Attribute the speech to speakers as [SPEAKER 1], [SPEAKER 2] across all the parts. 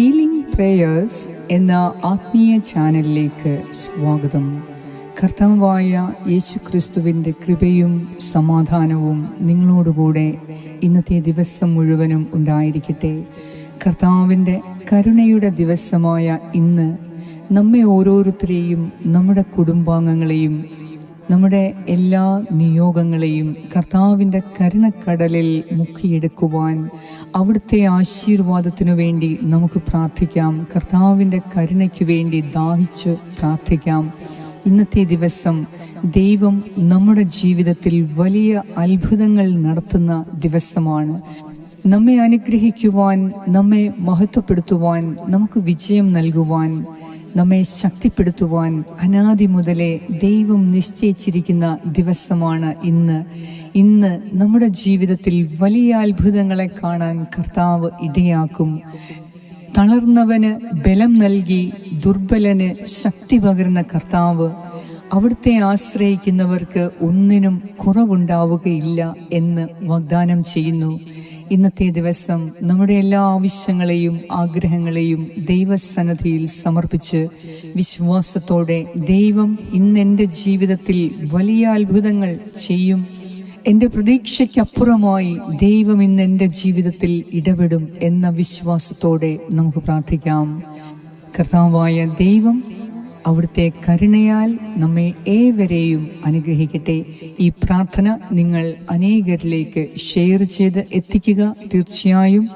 [SPEAKER 1] Healing prayers എന്ന ആത്മീയ ചാനലിലേക്ക് സ്വാഗതം. കർത്താവായ യേശു ക്രിസ്തുവിന്റെ കൃപയും സമാധാനവും നിങ്ങളോടുകൂടെ ഇന്നത്തെ ദിവസം മുഴുവനും ഉണ്ടായിരിക്കട്ടെ. കർത്താവിന്റെ കരുണയുടെ ദിവസമായ ഇന്ന് നമ്മെ ഓരോരുത്തരെയും നമ്മുടെ കുടുംബാംഗങ്ങളെയും നമ്മുടെ എല്ലാ നിയോഗങ്ങളെയും കർത്താവിന്റെ കരുണക്കടലിൽ മുക്കിയെടുക്കുവാൻ അവിടുത്തെ ആശീർവാദത്തിനു വേണ്ടി നമുക്ക് പ്രാർത്ഥിക്കാം. കർത്താവിന്റെ കരുണയ്ക്ക് വേണ്ടി ദാഹിച്ച് പ്രാർത്ഥിക്കാം. ഇന്നത്തെ ദിവസം ദൈവം നമ്മുടെ ജീവിതത്തിൽ വലിയ അത്ഭുതങ്ങൾ നടത്തുന്ന ദിവസമാണ്. നമ്മെ അനുഗ്രഹിക്കുവാൻ നമ്മെ മഹത്വപ്പെടുത്തുവാൻ നമുക്ക് വിജയം നൽകുവാൻ നമ്മെ ശക്തിപ്പെടുത്തുവാൻ അനാദി മുതലേ ദൈവം നിശ്ചയിച്ചിരിക്കുന്ന ദിവസമാണ് ഇന്ന്. ഇന്ന് നമ്മുടെ ജീവിതത്തിൽ വലിയ അത്ഭുതങ്ങളെ കാണാൻ കർത്താവ് ഇടയാക്കും. തളർന്നവന് ബലം നൽകി ദുർബലന് ശക്തി പകരുന്ന കർത്താവ് അവിടുത്തെ ആശ്രയിക്കുന്നവർക്ക് ഒന്നിനും കുറവുണ്ടാവുകയില്ല എന്ന് വാഗ്ദാനം ചെയ്യുന്നു. ഇന്നത്തെ ദിവസം നമ്മുടെ എല്ലാ ആവശ്യങ്ങളെയും ആഗ്രഹങ്ങളെയും ദൈവസന്നദ്ധിയിൽ സമർപ്പിച്ച് വിശ്വാസത്തോടെ ദൈവം ഇന്ന് എന്റെ ജീവിതത്തിൽ വലിയ അത്ഭുതങ്ങൾ ചെയ്യും. എന്റെ പ്രതീക്ഷയ്ക്കപ്പുറമായി ദൈവം ഇന്ന് എന്റെ ജീവിതത്തിൽ ഇടപെടും എന്ന വിശ്വാസത്തോടെ നമുക്ക് പ്രാർത്ഥിക്കാം. കർത്താവായ ദൈവം അവിടുത്തെ കരുണയാൽ നമ്മെ ഏവരെയും അനുഗ്രഹിക്കട്ടെ. ഈ പ്രാർത്ഥന നിങ്ങൾ അനേകരിലേക്ക് ഷെയർ ചെയ്ത് എത്തിക്കുക. തീർച്ചയായും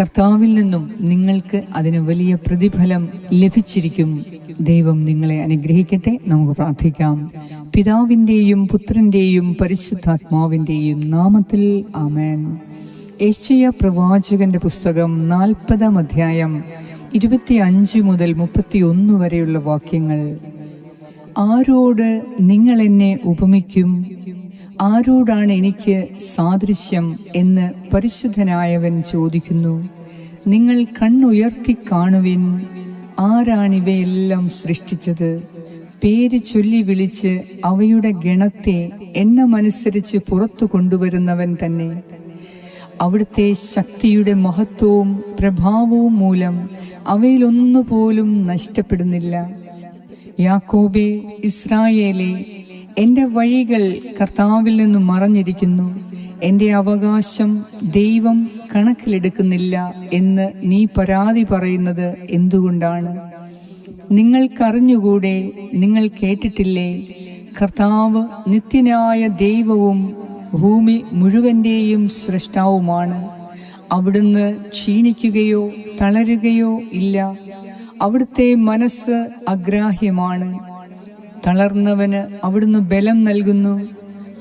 [SPEAKER 1] കർത്താവിൽ നിന്നും നിങ്ങൾക്ക് അതിന് വലിയ പ്രതിഫലം ലഭിച്ചിരിക്കും. ദൈവം നിങ്ങളെ അനുഗ്രഹിക്കട്ടെ. നമുക്ക് പ്രാർത്ഥിക്കാം. പിതാവിന്റെയും പുത്രന്റെയും പരിശുദ്ധാത്മാവിന്റെയും നാമത്തിൽ ആമേൻ. ഏഷ്യ പ്രവാചകന്റെ പുസ്തകം നാൽപ്പതാം അധ്യായം ഇരുപത്തി അഞ്ച് മുതൽ മുപ്പത്തി ഒന്ന് വരെയുള്ള വാക്യങ്ങൾ. ആരോട് നിങ്ങൾ എന്നെ ഉപമിക്കും? ആരോടാണ് എനിക്ക് സാദൃശ്യം എന്ന് പരിശുദ്ധനായവൻ ചോദിക്കുന്നു. നിങ്ങൾ കണ്ണുയർത്തി കാണുവിൻ. ആരാണിവയെല്ലാം സൃഷ്ടിച്ചത്? പേര് ചൊല്ലി വിളിച്ച് അവയുടെ ഗണത്തെ എണ്ണമനുസരിച്ച് പുറത്തു കൊണ്ടുവരുന്നവൻ തന്നെ. അവിടുത്തെ ശക്തിയുടെ മഹത്വവും പ്രഭാവവും മൂലം അവയിലൊന്നുപോലും നഷ്ടപ്പെടുന്നില്ല. യാക്കോബെ ഇസ്രായേലെ എന്റെ വഴികൾ കർത്താവിൽ നിന്ന് മറഞ്ഞിരിക്കുന്നു. എന്റെ അവകാശം ദൈവം കണക്കിലെടുക്കുന്നില്ല എന്ന് നീ പരാതി പറയുന്നത് എന്തുകൊണ്ടാണ്? നിങ്ങൾക്കറിഞ്ഞുകൂടെ നിങ്ങൾ കേട്ടിട്ടില്ലേ? കർത്താവ് നിത്യനായ ദൈവവും ഭൂമി മുഴുവന്റെയും സൃഷ്ടാവുമാണ് അവിടുന്ന് ക്ഷീണിക്കുകയോ തളരുകയോ ഇല്ല. അവിടുത്തെ മനസ്സ് അഗ്രാഹ്യമാണ്. തളർന്നവന് അവിടുന്ന് ബലം നൽകുന്നു.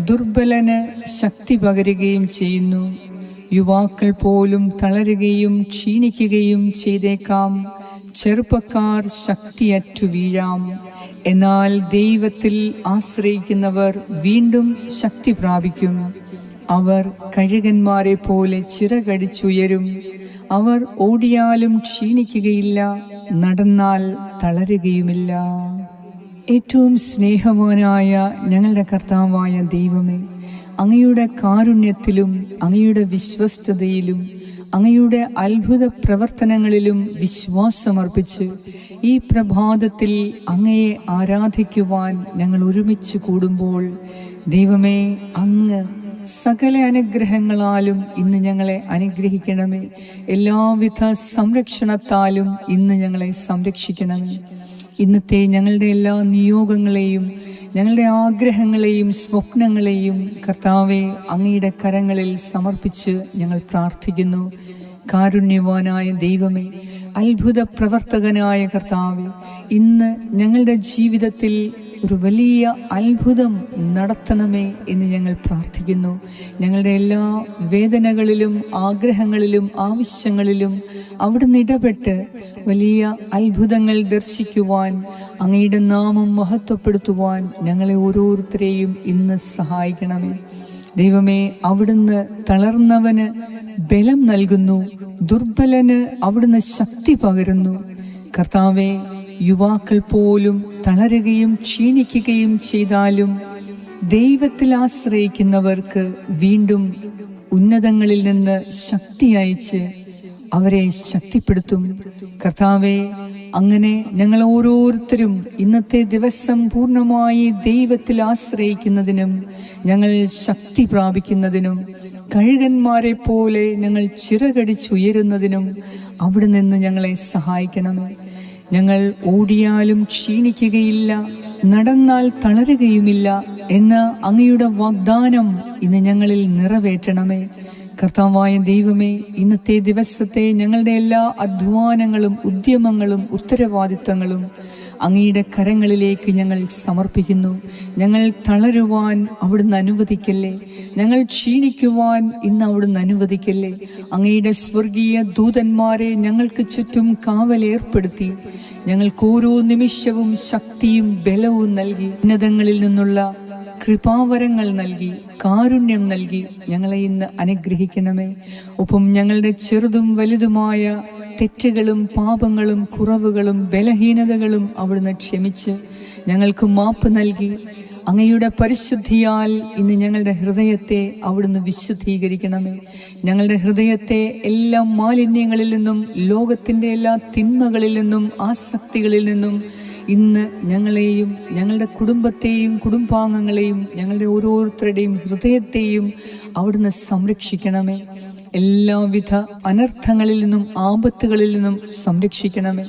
[SPEAKER 1] ദുർബലന് ശക്തി പകരുകയും ചെയ്യുന്നു. യുവാക്കൾ പോലും തളരുകയും ക്ഷീണിക്കുകയും ചെയ്തേക്കാം. ചെറുപ്പക്കാർ ശക്തിയറ്റു വീഴാം. എന്നാൽ ദൈവത്തിൽ ആശ്രയിക്കുന്നവർ വീണ്ടും ശക്തി പ്രാപിക്കും. അവർ കഴുകന്മാരെ പോലെ ചിറകടിച്ചുയരും. അവർ ഓടിയാലും ക്ഷീണിക്കുകയില്ല നടന്നാൽ തളരുകയുമില്ല. ഏറ്റവും സ്നേഹവാനായ ഞങ്ങളുടെ കർത്താവായ ദൈവമേ അങ്ങയുടെ കാരുണ്യത്തിലും അങ്ങയുടെ വിശ്വസ്തതയിലും അങ്ങയുടെ അത്ഭുത പ്രവർത്തനങ്ങളിലും വിശ്വാസമർപ്പിച്ച് ഈ പ്രഭാതത്തിൽ അങ്ങയെ ആരാധിക്കുവാൻ ഞങ്ങൾ ഒരുമിച്ച് കൂടുമ്പോൾ ദൈവമേ അങ്ങ് സകല അനുഗ്രഹങ്ങളാലും ഇന്ന് ഞങ്ങളെ അനുഗ്രഹിക്കണമേ. എല്ലാവിധ സംരക്ഷണത്താലും ഇന്ന് ഞങ്ങളെ സംരക്ഷിക്കണമേ. ഇന്നത്തെ ഞങ്ങളുടെ എല്ലാ നിയോഗങ്ങളെയും ഞങ്ങളുടെ ആഗ്രഹങ്ങളെയും സ്വപ്നങ്ങളെയും കർത്താവെ അങ്ങയുടെ കരങ്ങളിൽ സമർപ്പിച്ച് ഞങ്ങൾ പ്രാർത്ഥിക്കുന്നു. കാരുണ്യവാനായ ദൈവമേ അത്ഭുത പ്രവർത്തകനായ കർത്താവെ ഇന്ന് ഞങ്ങളുടെ ജീവിതത്തിൽ ഒരു വലിയ അത്ഭുതം നടത്തണമേ എന്ന് ഞങ്ങൾ പ്രാർത്ഥിക്കുന്നു. ഞങ്ങളുടെ എല്ലാ വേദനകളിലും ആഗ്രഹങ്ങളിലും ആവശ്യങ്ങളിലും അവിടുന്ന് ഇടപെട്ട് വലിയ അത്ഭുതങ്ങൾ ദർശിക്കുവാൻ അങ്ങയുടെ നാമം മഹത്വപ്പെടുത്തുവാൻ ഞങ്ങളെ ഓരോരുത്തരെയും ഇന്ന് സഹായിക്കണമേ. ദൈവമേ അവിടുന്ന് തളർന്നവന് ബലം നൽകുന്നു ദുർബലന് അവിടുന്ന് ശക്തി പകരുന്നു. കർത്താവെ യുവാക്കൾ പോലും തളരുകയും ക്ഷീണിക്കുകയും ചെയ്താലും ദൈവത്തിൽ ആശ്രയിക്കുന്നവർക്ക് വീണ്ടും ഉന്നതങ്ങളിൽ നിന്ന് ശക്തി അയച്ച് അവരെ ശക്തിപ്പെടുത്തും. കർത്താവെ അങ്ങനെ ഞങ്ങൾ ഓരോരുത്തരും ഇന്നത്തെ ദിവസം പൂർണമായി ദൈവത്തിൽ ആശ്രയിക്കുന്നതിനും ഞങ്ങൾ ശക്തി പ്രാപിക്കുന്നതിനും കഴുകന്മാരെ പോലെ ഞങ്ങൾ ചിറകടിച്ചുയരുന്നതിനും അവിടെ നിന്ന് ഞങ്ങളെ സഹായിക്കണമേ. ഞങ്ങൾ ഓടിയാലും ക്ഷീണിക്കുകയില്ല നടന്നാൽ തളരുകയുമില്ല എന്ന അങ്ങയുടെ വാഗ്ദാനം ഇന്ന് ഞങ്ങളിൽ നിറവേറ്റണമേ. കർത്താവായ ദൈവമേ ഇന്നത്തെ ദിവസത്തെ ഞങ്ങളുടെ എല്ലാ അധ്വാനങ്ങളും ഉദ്യമങ്ങളും ഉത്തരവാദിത്തങ്ങളും അങ്ങയുടെ കരങ്ങളിലേക്ക് ഞങ്ങൾ സമർപ്പിക്കുന്നു. ഞങ്ങൾ തളരുവാൻ അവിടുന്ന് അനുവദിക്കല്ലേ? ഞങ്ങൾ ക്ഷീണിക്കുവാൻ ഇന്ന് അവിടുന്ന് അനുവദിക്കല്ലേ? അങ്ങയുടെ സ്വർഗീയ ദൂതന്മാരെ ഞങ്ങൾക്ക് ചുറ്റും കാവലേർപ്പെടുത്തി. ഞങ്ങൾക്ക് ഓരോ നിമിഷവും ശക്തിയും ബലവും നൽകി. ഉന്നതങ്ങളിൽ നിന്നുള്ള കൃപാവരങ്ങൾ നൽകി കാരുണ്യം നൽകി ഞങ്ങളെ ഇന്ന് അനുഗ്രഹിക്കണമേ. ഒപ്പം ഞങ്ങളുടെ ചെറുതും വലുതുമായ തെറ്റുകളും പാപങ്ങളും കുറവുകളും ബലഹീനതകളും അവിടുന്ന് ക്ഷമിച്ച് ഞങ്ങൾക്ക് മാപ്പ് നൽകി. അങ്ങയുടെ പരിശുദ്ധിയാൽ ഇന്ന് ഞങ്ങളുടെ ഹൃദയത്തെ അവിടുന്ന് വിശുദ്ധീകരിക്കണമേ. ഞങ്ങളുടെ ഹൃദയത്തെ എല്ലാ മാലിന്യങ്ങളിൽ നിന്നും ലോകത്തിന്റെ എല്ലാ തിന്മകളിൽ നിന്നും ആസക്തികളിൽ നിന്നും ഇന്ന് ഞങ്ങളെയും ഞങ്ങളുടെ കുടുംബത്തെയും കുടുംബാംഗങ്ങളെയും ഞങ്ങളുടെ ഓരോരുത്തരുടെയും ഹൃദയത്തെയും അവിടുന്ന് സംരക്ഷിക്കണമേ. എല്ലാവിധ അനർത്ഥങ്ങളിൽ നിന്നും ആപത്തുകളിൽ നിന്നും സംരക്ഷിക്കണമേ.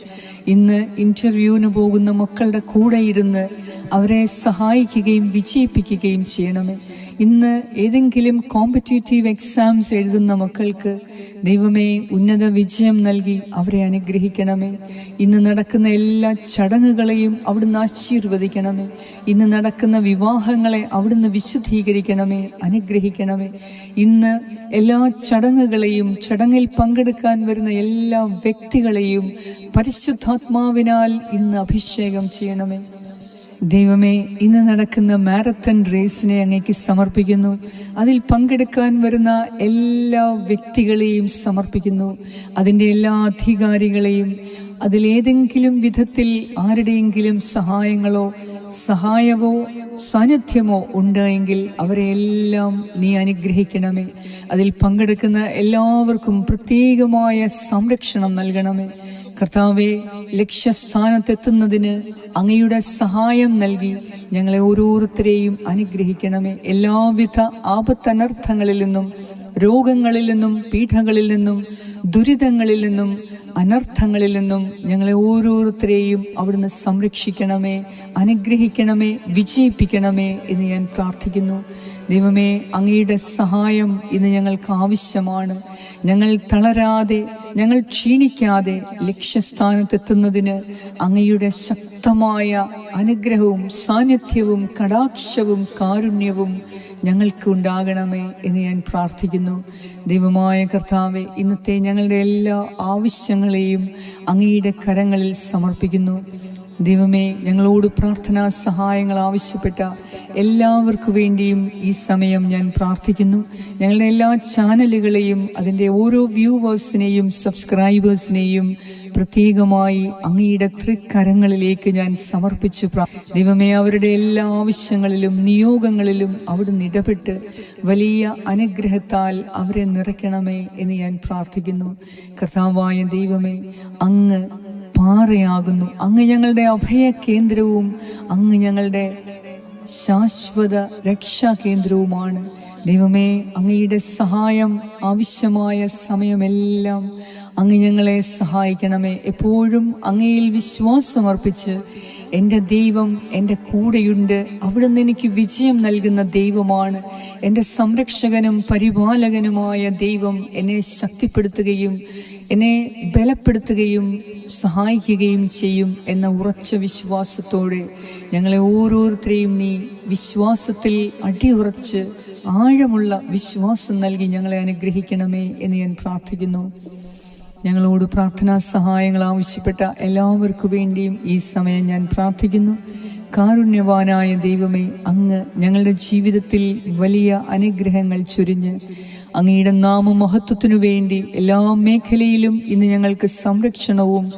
[SPEAKER 1] ഇന്ന് ഇന്റർവ്യൂവിന് പോകുന്ന മക്കളുടെ കൂടെ ഇരുന്ന് അവരെ സഹായിക്കുകയും വിജയിപ്പിക്കുകയും ചെയ്യണമേ. ഇന്ന് ഏതെങ്കിലും കോമ്പറ്റേറ്റീവ് എക്സാംസ് എഴുതുന്ന മക്കൾക്ക് ദൈവമേ ഉന്നത വിജയം നൽകി അവരെ അനുഗ്രഹിക്കണമേ. ഇന്ന് നടക്കുന്ന എല്ലാ ചടങ്ങുകളെയും അവിടുന്ന് ആശീർവദിക്കണമേ. ഇന്ന് നടക്കുന്ന വിവാഹങ്ങളെ അവിടുന്ന് വിശുദ്ധീകരിക്കണമേ അനുഗ്രഹിക്കണമേ. ഇന്ന് എല്ലാ ചടങ്ങുകളെയും ചടങ്ങിൽ പങ്കെടുക്കാൻ വരുന്ന എല്ലാ വ്യക്തികളെയും പരിശുദ്ധാത്മാവിനാൽ ഇന്ന് അഭിഷേകം ചെയ്യണമേ. ദൈവമേ ഇന്ന് നടക്കുന്ന മാരത്തൺ റേസിനെ അങ്ങേക്ക് സമർപ്പിക്കുന്നു. അതിൽ പങ്കെടുക്കാൻ വരുന്ന എല്ലാ വ്യക്തികളെയും സമർപ്പിക്കുന്നു. അതിന്റെ എല്ലാ അധികാരികളെയും അതിലേതെങ്കിലും വിധത്തിൽ ആരുടെയെങ്കിലും സഹായങ്ങളോ സഹായമോ സാന്നിധ്യമോ ഉണ്ടെങ്കിൽ അവരെയെല്ലാം നീ അനുഗ്രഹിക്കണമേ. അതിൽ പങ്കെടുക്കുന്ന എല്ലാവർക്കും പ്രത്യേകമായ സംരക്ഷണം നൽകണമേ. കർത്താവെ ലക്ഷ്യസ്ഥാനത്തെത്തുന്നതിന് അങ്ങയുടെ സഹായം നൽകി ഞങ്ങളെ ഓരോരുത്തരെയും അനുഗ്രഹിക്കണമേ. എല്ലാവിധ ആപത്തനർത്ഥങ്ങളിൽ നിന്നും രോഗങ്ങളിൽ നിന്നും പീഠങ്ങളിൽ നിന്നും ദുരിതങ്ങളിൽ നിന്നും അനർത്ഥങ്ങളിൽ നിന്നും ഞങ്ങളെ ഓരോരുത്തരെയും അവിടുന്ന് സംരക്ഷിക്കണമേ അനുഗ്രഹിക്കണമേ വിജയിപ്പിക്കണമേ എന്ന് ഞാൻ പ്രാർത്ഥിക്കുന്നു. ദൈവമേ അങ്ങയുടെ സഹായം ഇന്ന് ഞങ്ങൾക്ക് ആവശ്യമാണ്. ഞങ്ങൾ തളരാതെ ഞങ്ങൾ ക്ഷീണിക്കാതെ ലക്ഷ്യസ്ഥാനത്തെത്തുന്നതിന് അങ്ങയുടെ ശക്തമായ അനുഗ്രഹവും സാന്നിധ്യവും കടാക്ഷവും കാരുണ്യവും ഞങ്ങൾക്ക് ഉണ്ടാകണമേ എന്ന് ഞാൻ പ്രാർത്ഥിക്കുന്നു. ദൈവമായ കർത്താവെ ഇന്നത്തെ ഞങ്ങളുടെ എല്ലാ ആവശ്യങ്ങളെയും അങ്ങയുടെ കരങ്ങളിൽ സമർപ്പിക്കുന്നു. ദൈവമേ ഞങ്ങളോട് പ്രാർത്ഥനാ സഹായങ്ങൾ ആവശ്യപ്പെട്ട എല്ലാവർക്കു വേണ്ടിയും ഈ സമയം ഞാൻ പ്രാർത്ഥിക്കുന്നു. ഞങ്ങളുടെ എല്ലാ ചാനലുകളെയും അതിന്റെ ഓരോ വ്യൂവേഴ്സിനെയും സബ്സ്ക്രൈബേഴ്സിനെയും പ്രത്യേകമായി അങ്ങയുടെ തൃക്കരങ്ങളിലേക്ക് ഞാൻ സമർപ്പിച്ചു ദൈവമേ അവരുടെ എല്ലാ ആവശ്യങ്ങളിലും നിയോഗങ്ങളിലും അവിടുന്ന് ഇടപെട്ട് വലിയ അനുഗ്രഹത്താൽ അവരെ നിറയ്ക്കണമേ എന്ന് ഞാൻ പ്രാർത്ഥിക്കുന്നു. കർത്താവായ ദൈവമേ അങ്ങ് പാറയാകുന്നു അങ്ങ് ഞങ്ങളുടെ അഭയ കേന്ദ്രവും അങ്ങ് ഞങ്ങളുടെ ശാശ്വത രക്ഷാ കേന്ദ്രവുമാണ് ദൈവമേ അങ്ങയുടെ സഹായം ആവശ്യമായ സമയമെല്ലാം അങ്ങ് ഞങ്ങളെ സഹായിക്കണമേ. എപ്പോഴും അങ്ങയിൽ വിശ്വാസമർപ്പിച്ച് എന്റെ ദൈവം എന്റെ കൂടെയുണ്ട്. അവിടുന്ന് എനിക്ക് വിജയം നൽകുന്ന ദൈവമാണ്. എന്റെ സംരക്ഷകനും പരിപാലകനുമായ ദൈവം എന്നെ ശക്തിപ്പെടുത്തുകയും എന്നെ ബലപ്പെടുത്തുകയും സഹായിക്കുകയും ചെയ്യും എന്ന ഉറച്ച വിശ്വാസത്തോടെ ഞങ്ങളെ ഓരോരുത്തരെയും നീ വിശ്വാസത്തിൽ അടിയുറച്ച് ആഴമുള്ള വിശ്വാസം നൽകി ഞങ്ങളെ അനുഗ്രഹിക്കണമേ എന്ന് ഞാൻ പ്രാർത്ഥിക്കുന്നു. ഞങ്ങളോട് പ്രാർത്ഥനാ സഹായങ്ങൾ ആവശ്യപ്പെട്ട എല്ലാവർക്കു വേണ്ടിയും ഈ സമയം ഞാൻ പ്രാർത്ഥിക്കുന്നു. കാരുണ്യവാനായ ദൈവമേ അങ്ങ് ഞങ്ങളുടെ ജീവിതത്തിൽ വലിയ അനുഗ്രഹങ്ങൾ ചൊരിഞ്ഞ് അങ്ങയുടെ നാമമഹത്വത്തിനു വേണ്ടി എല്ലാ മേഖലയിലും ഇന്ന് ഞങ്ങൾക്ക് സംരക്ഷണവും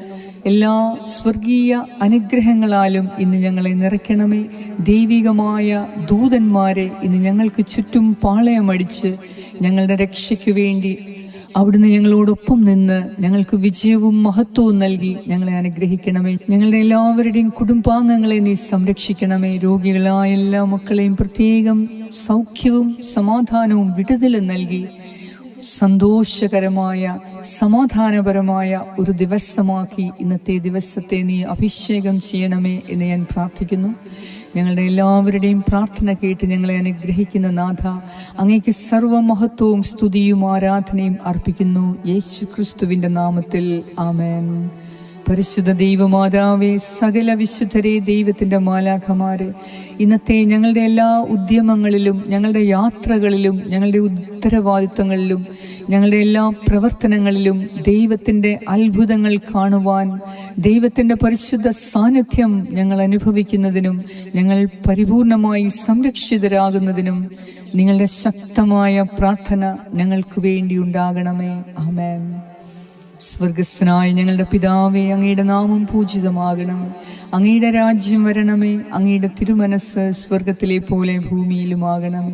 [SPEAKER 1] എല്ലാ സ്വർഗീയ അനുഗ്രഹങ്ങളാലും ഇന്ന് ഞങ്ങളെ നിറയ്ക്കണമേ. ദൈവികമായ ദൂതന്മാരെ ഇന്ന് ഞങ്ങൾക്ക് ചുറ്റും പാളയമടിച്ച് ഞങ്ങളുടെ രക്ഷയ്ക്കു വേണ്ടി അവിടുന്ന് ഞങ്ങളോടൊപ്പം നിന്ന് ഞങ്ങൾക്ക് വിജയവും മഹത്വവും നൽകി ഞങ്ങളെ അനുഗ്രഹിക്കണമേ. ഞങ്ങളുടെ എല്ലാവരുടെയും കുടുംബാംഗങ്ങളെ നീ സംരക്ഷിക്കണമേ. രോഗികളായ എല്ലാ മക്കളെയും പ്രത്യേകം സൗഖ്യവും സമാധാനവും വിടുതലും നൽകി സന്തോഷകരമായ സമാധാനപരമായ ഒരു ദിവസമാക്കി ഇന്നത്തെ ദിവസത്തെ നീ അഭിഷേകം ചെയ്യണമേ എന്ന് ഞാൻ പ്രാർത്ഥിക്കുന്നു. ഞങ്ങളുടെ എല്ലാവരുടെയും പ്രാർത്ഥന കേട്ട് ഞങ്ങളെ അനുഗ്രഹിക്കുന്ന നാഥ അങ്ങേക്ക് സർവമഹത്വവും സ്തുതിയും ആരാധനയും അർപ്പിക്കുന്നു. യേശു ക്രിസ്തുവിന്റെ നാമത്തിൽ ആമേൻ. പരിശുദ്ധ ദൈവമാതാവേ സകല വിശുദ്ധരെ ദൈവത്തിന്റെ മാലാഖമാരെ ഇന്നത്തെ ഞങ്ങളുടെ എല്ലാ ഉദ്യമങ്ങളിലും ഞങ്ങളുടെ യാത്രകളിലും ഞങ്ങളുടെ ഉത്തരവാദിത്വങ്ങളിലും ഞങ്ങളുടെ എല്ലാ പ്രവർത്തനങ്ങളിലും ദൈവത്തിന്റെ അത്ഭുതങ്ങൾ കാണുവാൻ ദൈവത്തിന്റെ പരിശുദ്ധ സാന്നിധ്യം ഞങ്ങൾ അനുഭവിക്കുന്നതിനും ഞങ്ങൾ പരിപൂർണമായി സംരക്ഷിതരാകുന്നതിനും നിങ്ങളുടെ ശക്തമായ പ്രാർത്ഥന ഞങ്ങൾക്ക് വേണ്ടി ഉണ്ടാകണമേ ആമേൻ. സ്വർഗസ്ഥനായ ഞങ്ങളുടെ പിതാവേ അങ്ങയുടെ നാമം പൂജിതമാകണം അങ്ങയുടെ രാജ്യം വരണമേ അങ്ങയുടെ തിരുമനസ് സ്വർഗത്തിലെ പോലെ ഭൂമിയിലുമാകണമേ.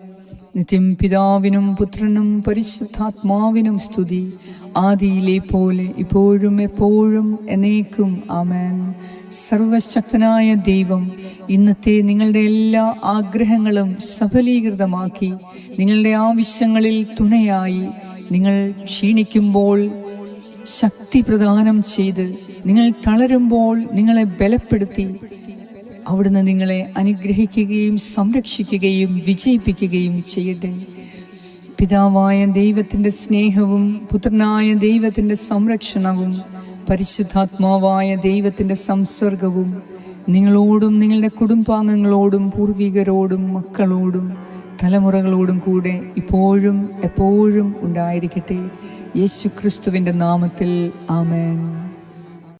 [SPEAKER 1] നിത്യം പിതാവിനും പുത്രനും പരിശുദ്ധാത്മാവിനും സ്തുതി. ആദിയിലെ പോലെ ഇപ്പോഴും എപ്പോഴും എന്നേക്കും ആമേൻ. സർവശക്തനായ ദൈവം ഇന്നത്തെ നിങ്ങളുടെ എല്ലാ ആഗ്രഹങ്ങളും സഫലീകൃതമാക്കി നിങ്ങളുടെ ആവശ്യങ്ങളിൽ തുണയായി നിങ്ങൾ ക്ഷീണിക്കുമ്പോൾ ശക്തി പ്രദാനം ചെയ്ത് നിങ്ങൾ തളരുമ്പോൾ നിങ്ങളെ ബലപ്പെടുത്തി അവിടുന്ന് നിങ്ങളെ അനുഗ്രഹിക്കുകയും സംരക്ഷിക്കുകയും വിജയിപ്പിക്കുകയും ചെയ്യട്ടെ. പിതാവായ ദൈവത്തിന്റെ സ്നേഹവും പുത്രനായ ദൈവത്തിന്റെ സംരക്ഷണവും പരിശുദ്ധാത്മാവായ ദൈവത്തിന്റെ സംസർഗവും നിങ്ങളോടും നിങ്ങളുടെ കുടുംബാംഗങ്ങളോടും പൂർവികരോടും മക്കളോടും തലമുറകളോടും കൂടെ ഇപ്പോഴും എപ്പോഴും ഉണ്ടായിരിക്കട്ടെ. യേശു ക്രിസ്തുവിന്റെ നാമത്തിൽ ആമേൻ.